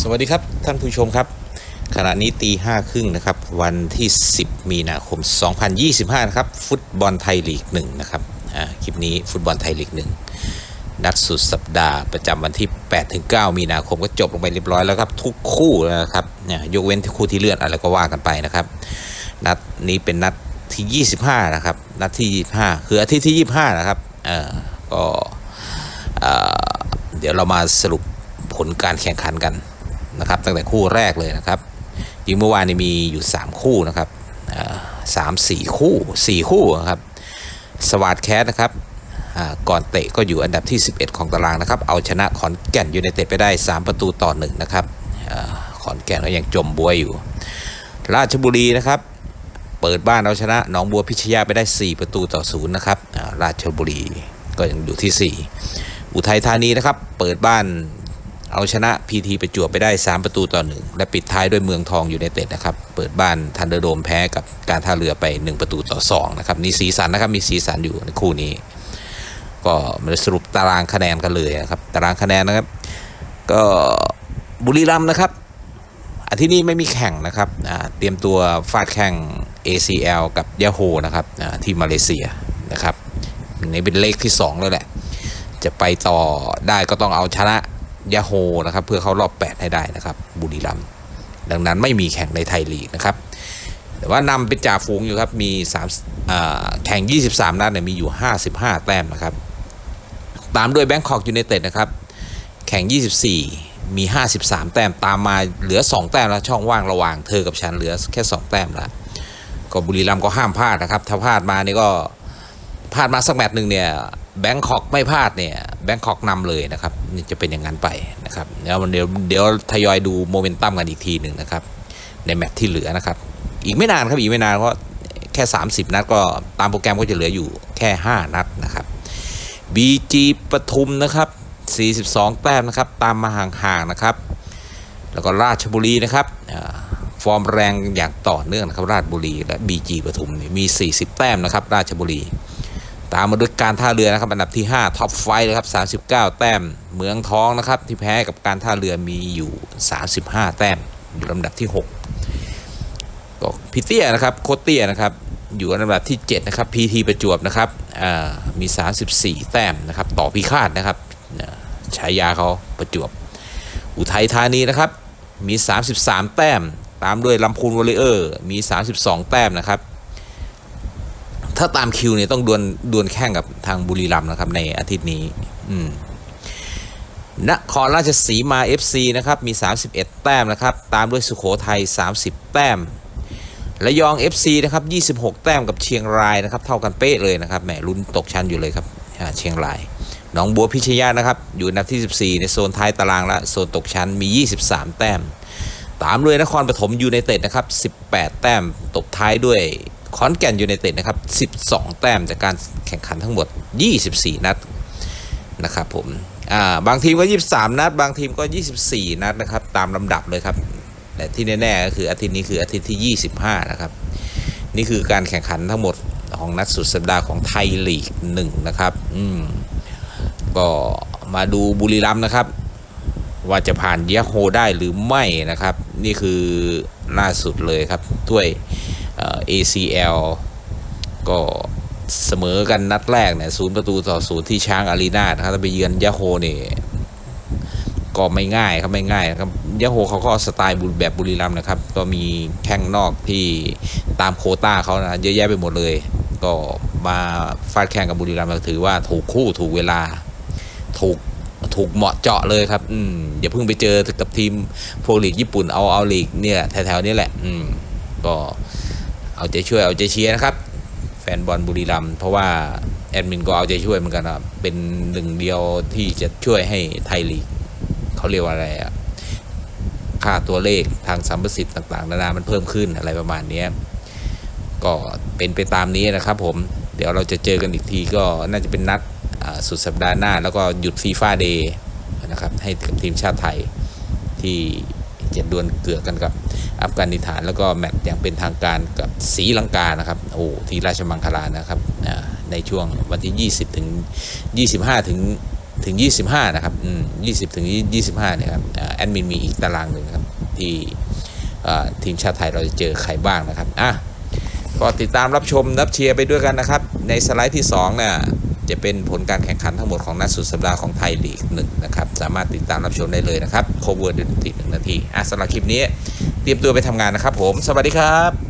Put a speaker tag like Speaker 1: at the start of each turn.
Speaker 1: สวัสดีครับท่านผู้ชมครับ ขณะนี้ตีห้าครึ่งนะครับ วันที่ 10 มีนาคม 2025 นะครับ ฟุตบอลไทยลีกหนึ่งนะครับคลิปนี้ฟุตบอลไทยลีกหนึ่งนัดสุดสัปดาห์ประจำวันที่8-9มีนาคมก็จบลงไปเรียบร้อยแล้วครับ ทุกคู่นะครับเนี่ยยกเว้นที่คู่ที่เลื่อนอะไรก็ว่ากันไปนะครับ นัดนี้เป็นนัดที่ 25 นะครับ นัดที่ 25 คืออาทิตย์ที่ 25 นะครับเออก็เดี๋ยวเรามาสรุปผลการแข่งขันกัน นะครับตั้งแต่คู่แรกเลยนะครับยิงเมื่อวานนี้มีอยู่ 3 คู่นะครับสามสี่คู่ 4 คู่นะครับสวัสดแคสนะครับก่อนเตะก็อยู่อันดับที่ 11 ของตารางนะครับ เอาชนะขอนแก่นยูไนเต็ดไปได้ 3 ประตูต่อหนึ่งนะครับอขอนแก่นก็ยังจมบัวอยู่ ราชบุรีนะครับ เปิดบ้านเอาชนะหนองบัวพิชยาไปได้ 4 ประตูต่อศูนย์นะครับราชบุรีก็ยังอยู่ที่ 4 อุทัยธานีนะครับ เปิดบ้าน เอาชนะพีทีประจวบไปได้ 3 ประตูต่อหนึ่งและปิดท้ายด้วยเมืองทองอยูไนเต็ดนะครับ เปิดบ้านทันเดอร์โดมแพ้กับการท่าเรือไป 1 ประตูต่อ2นะครับนี่สีสันนะครับมีสีสันอยู่ในคู่นี้ ก็มาสรุปตารางคะแนนกันเลยนะครับตารางคะแนนนะครับ ก็บุรีรัมย์นะครับอาทิตย์นี้ไม่มีแข่งนะครับเตรียมตัวฟาดแข่ง ACL กับยาโฮนะครับที่มาเลเซียนะครับนี่เป็นเลขที่ 2 แล้วแหละ จะไปต่อได้ก็ต้องเอาชนะ ยาโฮนะครับเพื่อเข้ารอบ 8 ให้ได้นะครับบุรีรัมย์ดังนั้นไม่มีแข่งในไทยลีกนะครับแต่ว่านำเป็นจ่าฝูงอยู่ครับมี3าแข่ง 23 นัดเนี่ยมีอยู่ 55 แต้มนะครับตามด้วยแบงคอกยูไนเต็ดนะครับแข่ง 24 มี 53 แต้มตามมาเหลือ 2 แต้มแล้วช่องว่างระหว่างเธอกับฉันเหลือแค่ 2 แต้มละก็บุรีรัมย์ก็ห้ามพลาดนะครับถ้าพลาดมานี่ก็พลาดมาสักแมตช์หนึ่งเนี่ยแบงคอกไม่พลาดเนี่ย แบงคอกนำเลยนะครับนี่จะเป็นอย่างนั้นไปนะครับแล้วเดี๋ยวเดี๋ยวทยอยดูโมเมนตัมกันอีกทีหนึ่งนะครับ ในแมตช์ที่เหลือนะครับ อีกไม่นานครับอีกไม่นานเพราะแค่ 30 นัดก็ตามโปรแกรมก็จะเหลืออยู่แค่ 5 นัดนะครับ BG ปทุมนะครับ 42 แต้มนะครับ ตามมาห่างๆนะครับ แล้วก็ราชบุรีนะครับฟอร์มแรงอย่างต่อเนื่องนะครับ ราชบุรีและ BG ปทุมนี่มี 40 แต้มนะครับ ราชบุรี ตามมาด้วยการท่าเรือนะครับ อันดับที่ 5 ท็อปไฟนะครับ39 แต้ม เมืองทองนะครับ ที่แพ้กับการท่าเรือมีอยู่ 35 แต้ม อยู่ลำดับที่ 6 ก็พีเตียนะครับ โคตเตียนะครับ อยู่อันดับที่ 7 นะครับพีทีประจวบนะครับอ่ามี 34 แต้มนะครับ ต่อพิฆาตนะครับฉายาเขาประจวบ อุทัยธานีนะครับ มี 33 แต้ม ตามด้วยลำพูนวอลเลเยอร์ มี 32 แต้มนะครับ ถ้าตามคิวเนี่ยต้องดวลดวลแข่งกับทางบุรีรัมย์นะครับ ในอาทิตย์นี้ อืมนครราชสีมา FC นะครับ มี 31 แต้มนะครับ ตามด้วยสุโขทัย 30 แต้มระยอง FC นะครับ 26 แต้มกับเชียงรายนะครับ เท่ากันเป๊ะเลยนะครับ แหมลุ้นตกชั้นอยู่เลยครับเชียงราย หนองบัวพิชยานะครับ อยู่อันดับที่ 14 ในโซนท้ายตารางและโซนตกชั้นมี 23 แต้ม ตามด้วยนครปฐมยูไนเต็ดนะครับ 18 แต้ม ตบท้ายด้วย ขอนแก่นยูไนเต็ดนะครับ 12 แต้มจากการแข่งขันทั้งหมด 24 นัดนะครับผมบางทีมก็ 23 นัด บางทีมก็ 24 นัดนะครับ ตามลำดับเลยครับ แต่ที่แน่ๆก็คืออาทิตย์นี้คืออาทิตย์ที่ 25 นะครับ นี่คือการแข่งขันทั้งหมดของนัดสุดสัปดาห์ของไทยลีกหนึ่งนะครับ อืม ก็มาดูบุรีรัมย์นะครับ ว่าจะผ่านยะโฮได้หรือไม่นะครับ นี่คือล่าสุดเลยครับถ้วย ACL ก็เสมอกันนัดแรกเนี่ยศูนย์ประตูต่อศูนย์ที่ช้างอารีนานะครับถ้าไปเยือนยะโฮนี่ก็ไม่ง่ายครับไม่ง่ายครับยะโฮเขาก็สไตล์บุแบบบุรีรัมย์นะครับ ก็มีแข้งนอกที่ตามโคต้าเขานะเยอะแยะไปหมดเลย ก็มาฟาดแข่งกับบุรีรัมย์ก็ถือว่าถูกคู่ถูกเวลา ถูกถูกเหมาะเจาะเลยครับ อืมอย่าเพิ่งไปเจอกับทีมพวกลีกญี่ปุ่นเอาเอาลีกเนี่ยแถวๆนี้แหละ อืมก็ เอาใจช่วยเอาใจเชียร์นะครับ แฟนบอลบุรีรัมย์เพราะว่าแอดมินก็เอาใจช่วยเหมือนกันนะครับเป็นหนึ่งเดียวที่จะช่วยให้ไทยลีกเขาเรียกว่าอะไรอะค่าตัวเลขทางสัมประสิทธิ์ต่างๆนานามันเพิ่มขึ้นอะไรประมาณนี้ก็เป็นไปตามนี้นะครับผมเดี๋ยวเราจะเจอกันอีกทีก็น่าจะเป็นนัดสุดสัปดาห์หน้า แล้วก็หยุดฟีฟ่าเดย์นะครับให้กับทีมชาติไทยที่ จะดวลเกือกกันกับอัฟกานิสถาน แล้วก็แมตช์อย่างเป็นทางการกับศรีลังกานะครับโอ้ที่ราชมังคลานะครับในช่วงวันที่ 20 ถึง 25 ถึงถึง 25 นะครับอืม20 ถึง 25เนี่ยครับแอดมินมีอีกตารางหนึ่งครับที่ทีมชาติไทยเราจะเจอใครบ้างนะครับอะก็ติดตามรับชมรับเชียร์ไปด้วยกันนะครับ ในสไลด์ที่2เนี่ย จะเป็นผลการแข่งขันทั้งหมดของนัดสุดสัปดาห์ของไทยลีกหนึ่งนะครับ สามารถติดตามรับชมได้เลยนะครับโคเวอร์เดนติหนึ่งนาทีอะสำหรับคลิปนี้ เตรียมตัวไปทำงานนะครับผม สวัสดีครับ